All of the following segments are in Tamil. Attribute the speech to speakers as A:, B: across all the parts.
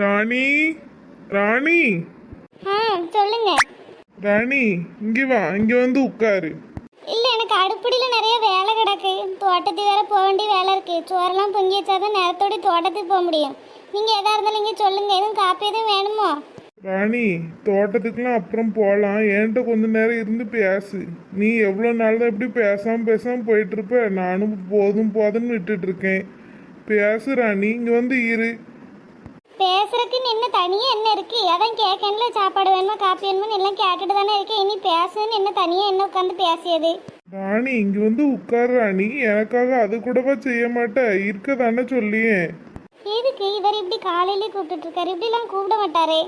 A: ராணி ராணி.
B: ஆ சொல்லுங்க.
A: ராணி இங்க வா இங்க வந்து உட்காரு.
B: இல்ல எனக்கு அடுப்படியில் நிறைய வேலை கிடக்கு. தோட்டத்துக்கு வேற போக வேண்டிய வேலை இருக்கு. சோறெல்லாம் பொங்கி வச்சாதான் நேரத்தோட தோட்டத்துக்கு போக முடியும். நீங்க எதா இருந்தாலும் இங்க சொல்லுங்க. எதுவும் காப்பி எதுவும் வேணுமோ?
A: ராணி தோட்டத்துக்குலாம் அப்புறம் போகலாம் என்கிட்ட கொஞ்ச நேரம் இருந்து பேசு. நீ எவ்வளோ நாள் தான் இப்படி பேசாம பேசாம போயிட்டு இருப்ப? நானும் போதும் போதும்னு விட்டுட்டு இருக்கேன். பேசு ராணி. இங்க வந்து இரு.
B: பேசுறதுக்குன்னு என்ன தனியா என்ன இருக்கு? அதான் கேட்கல சாப்பாடு வேணுமா காப்பி வேணுமா எல்லாம் கேட்டுட்டு தானே இருக்கேன். இனி பேசுன்னு என்ன தனியா என்ன உட்காந்து பேசியது?
A: ராணி இங்க வந்து உட்காரு ராணி. எனக்காக அது கூடவா செய்ய மாட்ட? இருக்க தானே சொல்லியே.
B: எதுக்கு? இவர் இப்படி காலையிலே கூப்பிட்டுட்டு இருக்காரு. இப்படிலாம் கூப்பிட மாட்டாரே.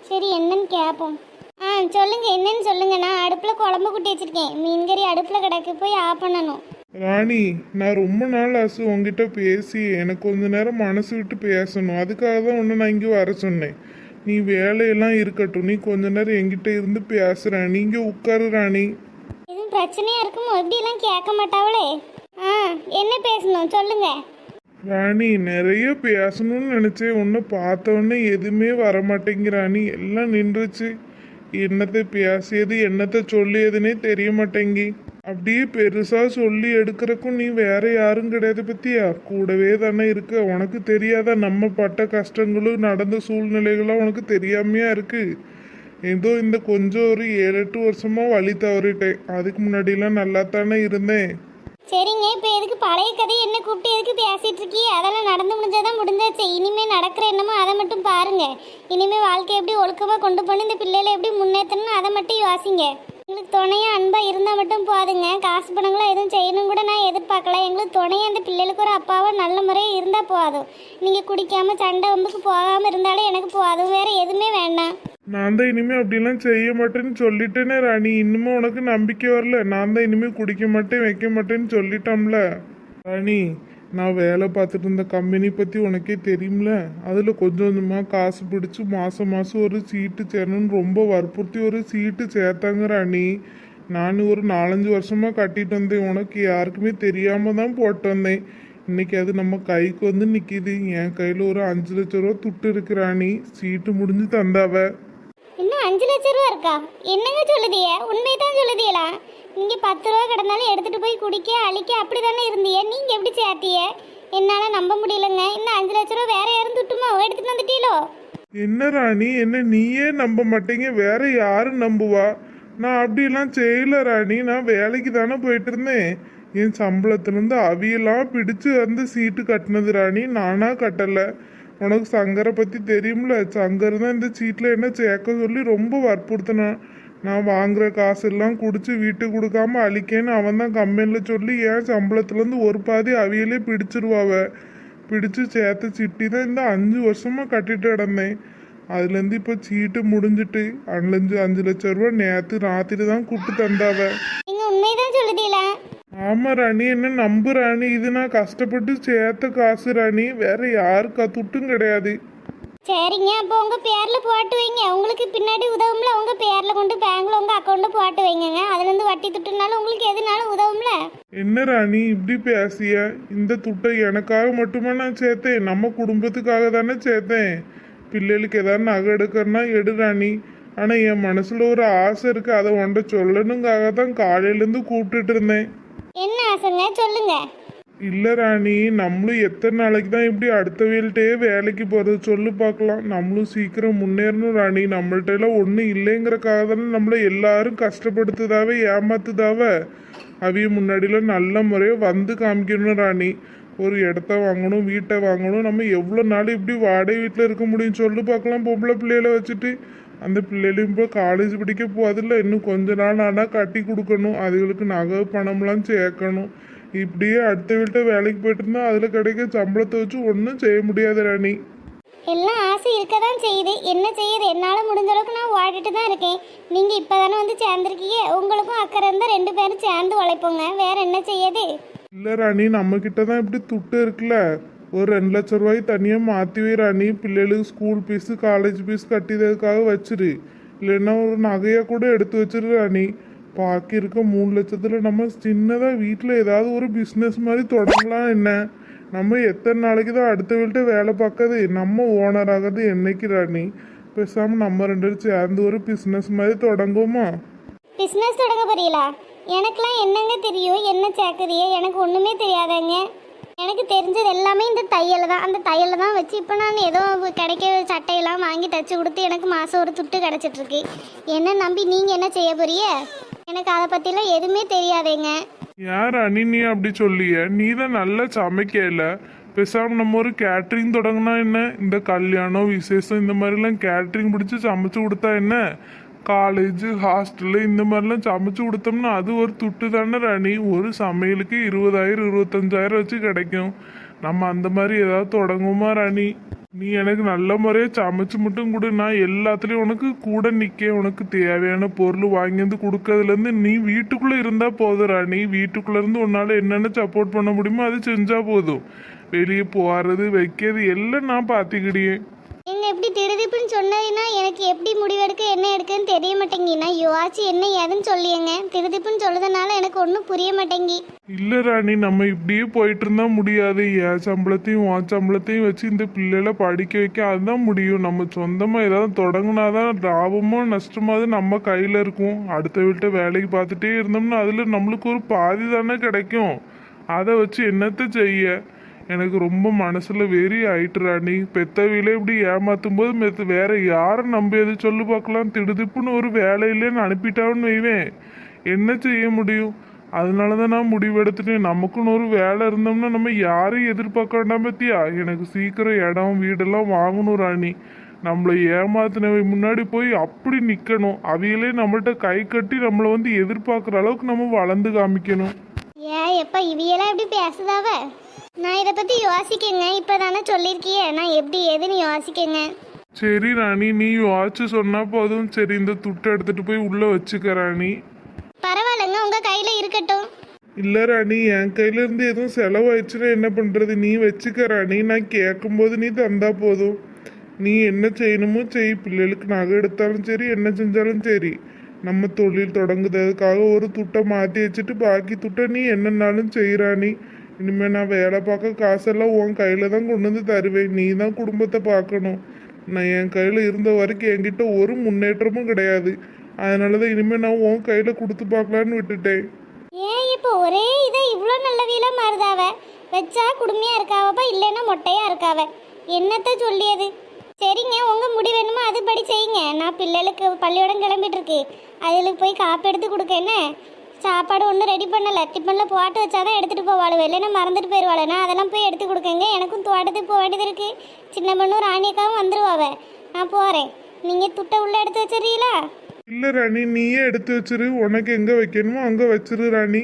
B: சரி என்னன்னு கேட்போம் ஆ சொல்லுங்க. என்னன்னு சொல்லுங்க. நான் அடுப்புல குழம்பு குட்டி வச்சிருக்கேன். மீன்கறி அடுப்புல கிடக்கு. போய் ஆஃப் பண்ணணும்.
A: ராணி நான் ரொம்ப நாள் ஆசை உங்ககிட்ட பேசி எனக்கு கொஞ்ச நேரம் மனசு விட்டு பேசணும். அதுக்காக தான் ஒன்று நான் இங்கே வர சொன்னேன். நீ வேலையெல்லாம் இருக்கட்டும். நீ கொஞ்ச நேரம் என்கிட்ட இருந்து பேசுற நீங்க உட்காரு ராணி.
B: எதுவும் பிரச்சனையா இருக்குமோ? இப்படிலாம் கேட்க மாட்டாவளே? ஆ என்ன பேசணும்? சொல்லுங்க.
A: ராணி நிறைய பேசணும்னு நினைச்சேன். ஒன்று பார்த்த உடனே எதுவுமே வர மாட்டேங்கிறாணி எல்லாம் நின்றுச்சு. என்னத்தை பேசியது என்னத்தை சொல்லியதுன்னே தெரிய மாட்டேங்கி. அப்படியே பெருசா சொல்லி எடுக்கிறக்கும் நீ வேற யாரும் கிடையாது பத்தியா? கூடவே தானே இருக்க. உனக்கு தெரியாத நம்ம பட்ட கஷ்டங்களும் நடந்த சூழ்நிலைகளும் உனக்கு தெரியாமையா இருக்கு. ஏதோ இந்த கொஞ்சம் ஒரு ஏழு எட்டு வருஷமா வழி தவறிட்டேன். அதுக்கு முன்னாடிலாம் நல்லா தானே இருந்தேன்.
B: சரிங்க இப்போ எதுக்கு பழைய கதை என்ன கூப்பிட்டு எதுக்கு பேசிட்டு இருக்கீங்க அதெல்லாம் நடந்து முடிஞ்சாதான் முடிஞ்சாச்சு. இனிமே நடக்கிற என்னமோ அதை மட்டும் பாருங்க. இனிமே வாழ்க்கையை எப்படி ஒழுக்கமா கொண்டு போய் இந்த பிள்ளைகளை எப்படி முன்னேற்றணும் அதை மட்டும் யோசிங்க. எங்களுக்கு துணையாக அன்பாக இருந்தால் மட்டும் போதுங்க. காசு பணங்களாம் எதுவும் செய்யணும் கூட நான் எதிர்பார்க்கல. எங்களுக்கு துணையாக அந்த பிள்ளைகளுக்கு ஒரு அப்பாவும் நல்ல முறையாக இருந்தால் போதும். நீங்கள் குடிக்காம சண்டை வம்புக்கு போகாமல் இருந்தாலும் எனக்கு போதும் வேறு எதுவுமே வேண்டாம்.
A: நான் தான் இனிமே அப்படிலாம் செய்ய மாட்டேன்னு சொல்லிட்டேனே ராணி. இன்னுமே உனக்கு நம்பிக்கை வரல. நான் தான் இனிமே குடிக்க மாட்டேன் வைக்க மாட்டேன்னு சொல்லிட்டோம்ல. ராணி நான் வேலை பார்த்துட்டு இருந்த கம்பெனி பற்றி உனக்கே தெரியும்ல? அதில் கொஞ்சம் கொஞ்சமாக காசு பிடிச்சி மாதம் மாதம் ஒரு சீட்டு சேரணும்னு ரொம்ப வற்புறுத்தி ஒரு சீட்டு சேர்த்தாங்க ராணி நான் ஒரு நாலஞ்சு வருஷமாக கட்டிட்டு வந்தேன். உனக்கு யாருக்குமே தெரியாமல் தான் போட்டு வந்தேன். இன்னைக்கு அது நம்ம கைக்கு வந்து நிற்கிது என் கையில் ஒரு அஞ்சு லட்ச ரூபா துட்டு இருக்கிறாணி சீட்டு முடிஞ்சு தந்தாவ.
B: இன்னும் அஞ்சு லட்சம் ரூபா இருக்கா? என்னங்க சொல்லுதிய உண்மையை தான் இங்கே பத்து ரூபா கிடந்தாலும் எடுத்துகிட்டு போய் குடிக்க அழிக்க அப்படி தானே இருந்தீங்க நீங்கள் எப்படி சேர்த்திய? என்னால் நம்ப முடியலங்க. இன்னும் அஞ்சு லட்ச ரூபா வேற யாரும் துட்டுமா? எடுத்துட்டு வந்துட்டீங்களோ
A: என்ன ராணி என்ன நீயே நம்ப மாட்டீங்க. வேற யாரும் நம்புவா? நான் அப்படிலாம் செய்யல ராணி. நான் வேலைக்கு தானே போயிட்டு இருந்தேன். என் சம்பளத்துலேருந்து அவியெல்லாம் பிடிச்சு வந்து சீட்டு கட்டினது ராணி. நானாக கட்டலை. உனக்கு சங்கரை பற்றி தெரியும்ல? சங்கர் தான் இந்த சீட்டில் என்ன சேர்க்க சொல்லி ரொம்ப வற்புறுத்தினான். நான் வாங்குற காசெல்லாம் குடிச்சு வீட்டுக்கு கொடுக்காம அழிக்கேன்னு அவன் தான் கம்பெனியில் சொல்லி என் சம்பளத்துலேருந்து ஒரு பாதி அவியலே பிடிச்சிருவாவ. பிடிச்சு சேர்த்த சிட்டி தான் இந்த அஞ்சு வருஷமா கட்டிட்டு கிடந்தேன். அதுலேருந்து இப்போ சீட்டு முடிஞ்சிட்டு அஞ்சு அஞ்சு லட்ச ரூபா நேற்று ராத்திரி தான் கூப்பிட்டு தந்தாவ. ஆமா ராணி என்ன நம்பு ராணி? இது நான் கஷ்டப்பட்டு சேர்த்த காசு ராணி. வேற யாருக்கா? துட்டும் கிடையாது.
B: சரிங்க அப்போ உங்க பேர்ல போட்டு வைங்க. உங்களுக்கு பின்னாடி உதவும்ல. உங்க பேர்ல கொண்டு பேங்க்ல உங்க அக்கௌண்ட்ல போட்டு வைங்கங்க. அதுல இருந்து வட்டி துட்டுனாலும் உங்களுக்கு எதுனாலும் உதவும்ல.
A: என்ன ராணி இப்படி பேசிய? இந்த துட்டை எனக்காக மட்டுமா நான் சேர்த்தேன்? நம்ம குடும்பத்துக்காக தானே சேர்த்தேன். பிள்ளைகளுக்கு ஏதாவது நகை எடுக்கறனா எடு ராணி. ஆனா என் மனசுல ஒரு ஆசை இருக்கு. அதை உன்ட்ட சொல்லணுங்காக தான் காலையிலேருந்து கூப்பிட்டுட்டு இருந்தேன்.
B: என்ன ஆசைங்க? சொல்லுங்க.
A: இல்லை ராணி நம்மளும் எத்தனை நாளைக்கு தான் இப்படி அடுத்த வீல்ட்டே வேலைக்கு போகிறது சொல்லு பார்க்கலாம். நம்மளும் சீக்கிரம் முன்னேறணும் ராணி. நம்மள்ட்ட எல்லாம் ஒன்றும் இல்லைங்கிறக்காக தானே நம்மளை எல்லாரும் கஷ்டப்படுத்துதாவே ஏமாத்துதாவ? அவிய முன்னாடிலாம் நல்ல முறையாக வந்து காமிக்கணும் ராணி. ஒரு இடத்த வாங்கணும் வீட்டை வாங்கணும். நம்ம எவ்வளோ நாள் இப்படி வாடகை வீட்டில் இருக்க முடியும்? சொல்லு பார்க்கலாம். பொம்பளை பிள்ளைகளை வச்சுட்டு. அந்த பிள்ளைகளையும் இப்போ காலேஜ் படிக்க போதில்ல இன்னும் கொஞ்ச நாள் ஆனால் கட்டி கொடுக்கணும். அதுகளுக்கு நகை பணம்லாம் சேர்க்கணும். இப்படியே அடுத்த வீட்டை வேலைக்கு போயிட்டு இருந்தா அதில் கிடைக்க சம்பளத்தை வச்சு ஒன்றும் செய்ய முடியாது ராணி.
B: எல்லாம் ஆசை இருக்க தான் செய்யுது. என்ன செய்யுது? என்னால் முடிஞ்ச அளவுக்கு நான் ஓடிட்டு தான் இருக்கேன். நீங்கள் இப்போ தானே வந்து சேர்ந்துருக்கீங்க. உங்களுக்கும் அக்கறை இருந்தால் ரெண்டு பேரும் சேர்ந்து உழைப்போங்க. வேற என்ன செய்யுது
A: இல்லை ராணி நம்ம கிட்ட தான் இப்படி துட்டு இருக்குல்ல? ஒரு ரெண்டு லட்ச ரூபாய் தனியாக மாற்றி வை ராணி. பிள்ளைகளுக்கு ஸ்கூல் ஃபீஸு காலேஜ் ஃபீஸ் கட்டியதுக்காக வச்சிரு. இல்லைன்னா ஒரு நகையாக கூட எடுத்து வச்சிரு ராணி. பாக்கி இருக்க மூணு லட்சத்தில் நம்ம சின்னதாக வீட்டில் ஏதாவது ஒரு பிஸ்னஸ் மாதிரி தொடங்கலாம் என்ன? நம்ம எத்தனை நாளைக்கு தான் அடுத்த வீட்டு வேலை பார்க்கறது? நம்ம ஓனர் ஆகிறது என்னைக்கு ராணி? பேசாமல் நம்ம ரெண்டு பேரும் சேர்ந்து ஒரு பிஸ்னஸ் மாதிரி தொடங்குவோமா?
B: பிஸ்னஸ் தொடங்க போறீங்களா? எனக்கெல்லாம் என்னங்க தெரியும்? என்ன சேர்க்குறிய எனக்கு ஒன்றுமே தெரியாதங்க. எனக்கு தெரிஞ்சது எல்லாமே இந்த தையல் தான். அந்த தையலில் தான் வச்சு இப்போ நான் ஏதோ கிடைக்க சட்டையெல்லாம் வாங்கி தச்சு கொடுத்து எனக்கு மாதம் ஒரு துட்டு கிடச்சிட்ருக்கு என்ன நம்பி நீங்கள் என்ன செய்ய போறிய எனக்கு அதை பத்திலாம் எதுவுமே தெரியாதேங்க.
A: யார் அனினி நீ அப்படி சொல்லிய. நீ தான் நல்லா சமைக்கல. பேசாம நம்ம ஒரு கேட்ரிங் தொடங்கினா என்ன? இந்த கல்யாணம் விசேஷம் இந்த மாதிரிலாம் கேட்ரிங் பிடிச்சி சமைச்சு கொடுத்தா என்ன? காலேஜ் ஹாஸ்டலு இந்த மாதிரிலாம் சமைச்சு கொடுத்தோம்னா அது ஒரு துட்டு தானே ராணி. ஒரு சமையலுக்கு இருபதாயிரம் இருபத்தஞ்சாயிரம் வச்சு கிடைக்கும். நம்ம அந்த மாதிரி ஏதாவது தொடங்குமா ராணி? நீ எனக்கு நல்ல முறையாக சமைச்சு மட்டும் கொடு. நான் எல்லாத்துலேயும் உனக்கு கூட நிற்க உனக்கு தேவையான பொருள் வாங்கி வந்து கொடுக்கறதுலேருந்து நீ வீட்டுக்குள்ளே இருந்தால் போதுடா நீ வீட்டுக்குள்ளே இருந்து உன்னால் என்னென்ன சப்போர்ட் பண்ண முடியுமோ அது செஞ்சால் போதும். வெளியே போகிறது வைக்கிறது எல்லாம் நான் பார்த்துக்கிடியேன்
B: என்ன எப்படி திடுதிப்புன்னு சொன்னதுன்னா எனக்கு எப்படி முடிவெடுக்க என்ன எடுக்குன்னு தெரிய மாட்டேங்கிண்ணா நான் யோசிச்சு என்ன ஏதுன்னு சொல்லியங்க. திடுதிப்புன்னு சொல்லுறதுனால எனக்கு ஒன்றும் புரிய மாட்டேங்கி.
A: இல்லை ராணி நம்ம இப்படியே போயிட்டு இருந்தா முடியாது. என் சம்பளத்தையும் உன் சம்பளத்தையும் வச்சு இந்த பிள்ளைகளை படிக்க வைக்க அதுதான் முடியும். நம்ம சொந்தமாக ஏதாவது தொடங்கினாதான் லாபமோ நஷ்டமாவது நம்ம கையில் இருக்கும். அடுத்த வீட்டை வேலைக்கு பார்த்துட்டே இருந்தோம்னா அதில் நம்மளுக்கு ஒரு பாதி தானே கிடைக்கும். அதை வச்சு என்னத்தை செய்ய? எனக்கு ரொம்ப மனசுல வெறி ஆயிட்டு ராணி. பெத்தவிலே இப்படி ஏமாத்தும் போது மெத்த வேற யாரை நம்பி எது சொல்லு பார்க்கலாம் திடுதிப்புன்னு ஒரு வேலையிலேன்னு அனுப்பிட்டான்னு வைவேன். என்ன செய்ய முடியும்? அதனால தான் நான் முடிவெடுத்துட்டேன். நமக்குன்னு ஒரு வேலை இருந்தோம்னா நம்ம யாரையும் எதிர்பார்க்க வேண்டாம் பத்தியா? எனக்கு சீக்கிரம் இடம் வீடெல்லாம் வாங்கணும் ராணி. நம்மளை ஏமாத்தினவை முன்னாடி போய் அப்படி நிற்கணும் அவையிலே நம்மள்ட்ட கை கட்டி நம்மளை வந்து எதிர்பார்க்குற அளவுக்கு நம்ம வளர்ந்து காமிக்கணும்.
B: ஏன் எப்போ இவையெல்லாம் எப்படி பேசுதாவே? நான் இதை பத்தி யோசிக்கங்க. இப்போ தானே சொல்லியிருக்கியே. நான் எப்படி ஏதுன்னு யோசிக்கங்க.
A: சரி ராணி. நீ வாட்ச் சொன்னா போதும். சரி இந்த துட்டை எடுத்துட்டு போய் உள்ள வச்சுக்க ராணி.
B: பரவாயில்லைங்க. உங்க கையில இருக்கட்டும்.
A: இல்ல ராணி. என் கையில இருந்து எதுவும் செலவாயிடுச்சுன்னா என்ன பண்றது? நீ வச்சுக்க ராணி. நான் கேட்கும்போது நீ தந்தா போதும். நீ என்ன செய்யணுமோ செய். பிள்ளைகளுக்கு நகை எடுத்தாலும் சரி என்ன செஞ்சாலும் சரி. நம்ம தொழில் தொடங்குறதுக்காக ஒரு துட்டை மாற்றி வச்சுட்டு பாக்கி துட்டை நீ என்னன்னாலும் செய்கிறானி இனிமேல் நான் வேலை பார்க்க காசெல்லாம் உன் கையில் தான் கொண்டு வந்து தருவேன். நீ தான் குடும்பத்தை பார்க்கணும். நான் என் கையில் இருந்த வரைக்கும் என்கிட்ட ஒரு முன்னேற்றமும் கிடையாது. அதனால தான் இனிமேல் நான் உன் கையில் கொடுத்து பார்க்கலான்னு விட்டுட்டேன்.
B: ஏன் இப்போ ஒரே இதை இவ்வளோ நல்ல வீலாக மாறுதாவ? வச்சா குடுமையாக இருக்காவப்பா இல்லைன்னா மொட்டையாக இருக்காவ? என்னத்த சொல்லியது? சரிங்க உங்கள் முடி வேணுமோ? அதுபடி செய்யுங்க. நான் பிள்ளைகளுக்கு பள்ளியோடம் கிளம்பிட்டு இருக்கு அதுகளுக்கு போய் காப்பி எடுத்து கொடுக்க என்ன? சாப்பாடு ஒன்றும் ரெடி பண்ணல. டிஃபனில் போட்டு வச்சாதான் எடுத்துட்டு போவாளுவ. இல்லைன்னா மறந்துட்டு போயிடுவாள் நான் அதெல்லாம் போய் எடுத்து கொடுக்கங்க. எனக்கும் தோட்டத்துக்கு போக வேண்டியது இருக்கு. சின்ன பொண்ணும் ராணியக்காவும் வந்துருவாவ நான் போறேன். நீங்க துட்டை உள்ள எடுத்து வச்சிடுறீங்களா?
A: இல்ல ராணி நீயே எடுத்து வச்சிரு. உனக்கு எங்க வைக்கணுமோ அங்க வச்சிரு ராணி.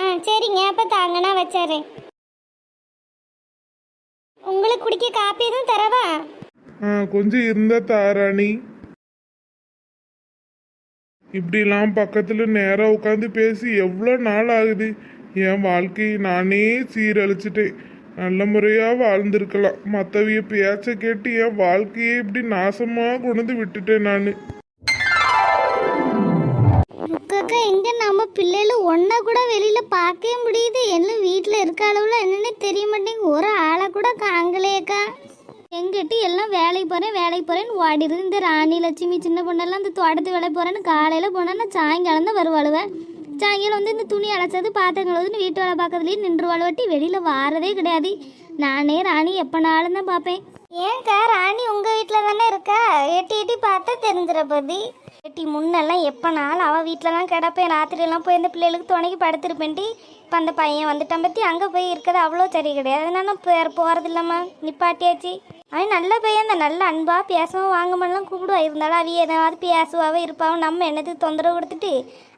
B: ஆ சரிங்க. அப்போ தாங்க நான் வச்சிடுறேன். உங்களுக்கு குடிக்க காப்பி எதுவும் தரவா?
A: ஆ கொஞ்சம் இருந்தா தா ராணி. இப்படிலாம் பக்கத்தில் நேராக உட்காந்து பேசி எவ்வளோ நாள் ஆகுது? என் வாழ்க்கையை நானே சீரழிச்சிட்டேன். நல்ல முறையாக வாழ்ந்திருக்கலாம். மற்றவிய பேச்ச கேட்டு என் வாழ்க்கையே இப்படி நாசமாக கொண்டு விட்டுட்டேன் நான்.
B: முக்கக்கா எங்க நம்ம பிள்ளைகள ஒன்னா கூட வெளியில பார்க்கவே முடியுது. எல்லாம் வீட்டில் இருக்க அளவுல என்னன்னு தெரிய மாட்டேங்குது. ஒரு எங்கிட்ட எல்லாம் வேலைக்கு போகிறேன் வேலைக்கு போகிறேன்னு ஓடிடுது. இந்த ராணி லட்சுமி சின்ன பொண்ணெல்லாம் இந்த தோட்டத்து வேலைக்கு போகிறேன்னு காலையில் போனேன்னா சாயங்காலம் தான் வருவாளுவேன் சாயங்காலம் வந்து இந்த துணி அழைச்சது பாத்திரம் கழுவுதுன்னு வீட்டு வேலை பார்க்கறதுலேயே நின்று வட்டி வெளியில் வாரதே கிடையாது. நானே ராணி எப்போனாலும் தான் பார்ப்பேன். ஏன்க்கா ராணி உங்கள் வீட்டில் தானே இருக்கா? எட்டி எட்டி பார்த்தா தெரிஞ்சிட போதி எட்டி முன்னெல்லாம் எப்போனாலும் அவள் வீட்டில் தான் கிடப்பேன் ராத்திரியெல்லாம் போய் அந்த பிள்ளைகளுக்கு துணைக்கு படுத்திருப்பேன்டி. இப்போ அந்த பையன் வந்துட்டான் பற்றி அங்கே போய் இருக்கிறது அவ்வளோ சரி கிடையாது. அதனால நான் போ போகிறது இல்லைம்மா நிப்பாட்டியாச்சு. அவன் நல்ல பையன் தான். நல்ல அன்பாக பேசவும் வாங்கமெல்லாம் கூப்பிடுவா. இருந்தாலும் அவைய எதாவது பேசுவாவே இருப்பாவும் நம்ம என்னத்துக்கு தொந்தரவு கொடுத்துட்டு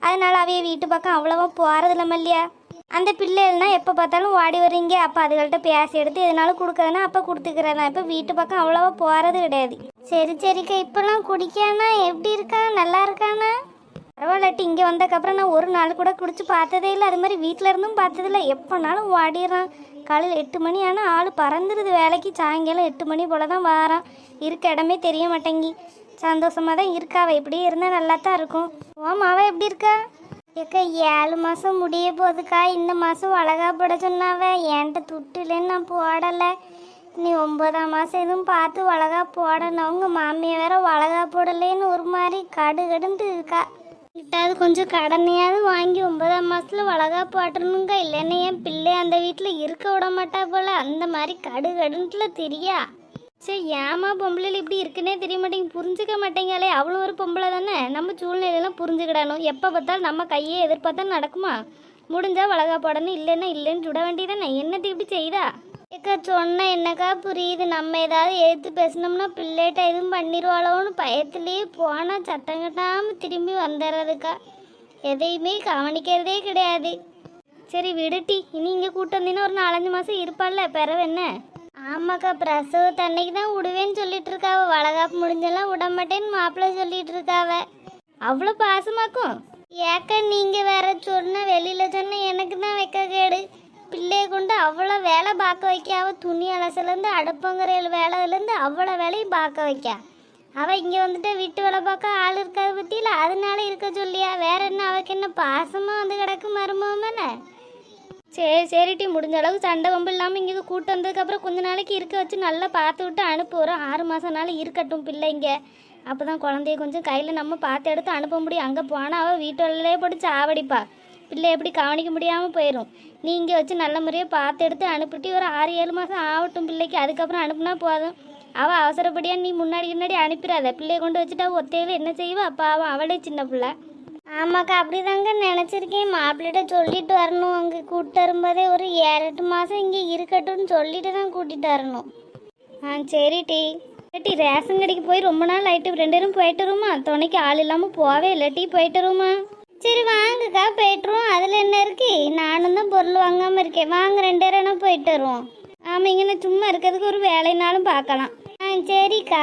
B: அதனால அவைய வீட்டு பக்கம் அவ்வளோவா போகிறது இல்லைம்மா இல்லையா? அந்த பிள்ளைகள்னா எப்போ பார்த்தாலும் ஓடி வரீங்க அப்போ அதுகள்கிட்ட பேசி எடுத்து எதனாலும் கொடுக்குறதுனா அப்போ கொடுத்துக்கிறேன் இப்போ வீட்டு பக்கம் அவ்வளோவா போகிறது கிடையாது. சரி சரிக்கா இப்போலாம் குடிக்கானா? எப்படி இருக்கா? நல்லா இருக்கானா? பரவாயில்லட்டு இங்கே வந்ததுக்கப்புறம் நான் ஒரு நாள் கூட குடிச்சு பார்த்ததே இல்லை. அது மாதிரி வீட்டில் இருந்தும் பார்த்ததில்ல எப்போனாலும் ஓடிடுறான் காலையில் எட்டு மணி ஆனால் ஆள் பறந்துடுது வேலைக்கு. சாயங்காலம் எட்டு மணி போல தான் வாரான். இருக்க இடமே தெரிய மாட்டேங்கி. சந்தோஷமாக தான் இருக்காவ இப்படியே இருந்தால் நல்லா தான் இருக்கும். ஓ மாவா எப்படி இருக்கா? ஏக்கா ஏழு மாதம் முடிய போகுதுக்கா. இந்த மாதம் அழகா போட சொன்னாவ. என்கிட்ட துட்டுலன்னு நான் போடலை. நீ ஒன்பதாம் மாதம் எதுவும் பார்த்து அழகா போடணும். அவங்க மாமியை வேற அழகா போடலேன்னு ஒரு மாதிரி கடு கடுந்து இருக்கா. கிட்டாவது கொஞ்சம் கடனையாவது வாங்கி ஒன்பதாம் மாசத்துல அழகா போட்டணுங்க இல்லைன்னா என் பிள்ளை அந்த வீட்டில் இருக்க விட மாட்டா போல. அந்த மாதிரி கடு கடுன்ட்டுல தெரியா? சரி ஏமா பொம்பளைல இப்படி இருக்குன்னே தெரிய மாட்டேங்க புரிஞ்சுக்க மாட்டேங்களே அவ்வளோ ஒரு பொம்பளை தானே? நம்ம சூழ்நிலையெல்லாம் புரிஞ்சுக்கிடணும். எப்போ பார்த்தாலும் நம்ம கையே எதிர்பார்த்தா நடக்குமா? முடிஞ்சால் வளகா போடணும் இல்லைன்னா இல்லைன்னு சுட வேண்டியதானே என்னத்தை இப்படி செய்தா? ஏக்கா சொன்னால் என்னக்கா புரியுது? நம்ம ஏதாவது எடுத்து பேசினோம்னா பிள்ளைகிட்ட எதுவும் பண்ணிடுவாளோன்னு பயத்துலேயே போனால் சத்தம் கட்டாமல் திரும்பி வந்துடுறதுக்கா. எதையுமே கவனிக்கிறதே கிடையாது. சரி விடுட்டி இனி இங்கே கூட்டம் வந்தீங்கன்னா ஒரு நாலஞ்சு மாதம் இருப்பாள்ல பிறவு என்ன? ஆமாக்கா பிரசவத்து அன்னைக்கு தான் விடுவேன்னு சொல்லிட்டு இருக்காவ வளகாப்பு முடிஞ்செல்லாம் விட மாட்டேன்னு மாப்பிள்ளை சொல்லிட்டு இருக்காவ அவ்வளோ பாசமாக்கும். ஏக்கா நீங்கள் வேற சொன்ன வெளியில் சொன்ன எனக்கு தான் வைக்க கேடு. பிள்ளைய கொண்டு அவ்வளோ வேலை பார்க்க வைக்காவ துணி அலசலேருந்து அடுப்பங்கரையில் வேலையிலேருந்து அவ்வளோ வேலையும் பார்க்க வைக்கா. அவள் இங்கே வந்துட்டு வீட்டு வேலை பார்க்க ஆள் இருக்காது பற்றியில அதனால இருக்க சொல்லியா? வேற என்ன அவளுக்கு என்ன பாசமாக வந்து கிடக்கு மருமகமே சரி சரிட்டி முடிஞ்ச அளவுக்கு சண்டை வம்பு இல்லாமல் இங்கே கூட்டு வந்ததுக்கப்புறம் கொஞ்ச நாளைக்கு இருக்க வச்சு நல்லா பார்த்து விட்டு அனுப்புகிறோம் ஆறு மாதம்னாலும் இருக்கட்டும் பிள்ளைங்க. அப்போ தான் குழந்தைய கொஞ்சம் கையில் நம்ம பார்த்து எடுத்து அனுப்ப முடியும். அங்கே போனால் அவள் வீட்டு வேலையிலே போட்டு சாவடிப்பா பிள்ளை எப்படி கவனிக்க முடியாமல் போயிடும் நீ இங்கே வச்சு நல்ல முறையாக பார்த்து எடுத்து அனுப்பிட்டு ஒரு ஆறு ஏழு மாதம் ஆகட்டும் பிள்ளைக்கு. அதுக்கப்புறம் அனுப்புனா போதும். அவள் அவசரப்படியாக நீ முன்னாடி முன்னாடி அனுப்பிடாத. பிள்ளைய கொண்டு வச்சுட்டு அவள் ஒத்தையில் என்ன செய்வா? அப்போ அவள் அவளே சின்ன பிள்ளை. ஆமாக்கா அப்படிதாங்க நினச்சிருக்கேன். மாப்பிள்ளைகிட்ட சொல்லிட்டு வரணும். அங்கே கூப்பிட்டு வரும்போதே ஒரு ஏழு எட்டு மாதம் இங்கே இருக்கட்டும்னு சொல்லிட்டு தான் கூட்டிகிட்டு வரணும். ஆ சரி டி. ரேஷன் கடைக்கு போய் ரொம்ப நாள் ஆயிட்டு ரெண்டு பேரும் போயிட்டு வருமா துணைக்கு ஆள் இல்லாமல் போவே இல்லை. டீ போயிட்டு வருமா சரி வாங்கக்கா போயிட்டுருவோம் அதில் என்ன இருக்கு? நானும் தான் பொருள் வாங்காமல் இருக்கேன். வாங்க ரெண்டு பேரும் போயிட்டு வருவோம். ஆமாம் இங்கே சும்மா இருக்கிறதுக்கு ஒரு வேலைனாலும் பார்க்கலாம். ஆ சரிக்கா.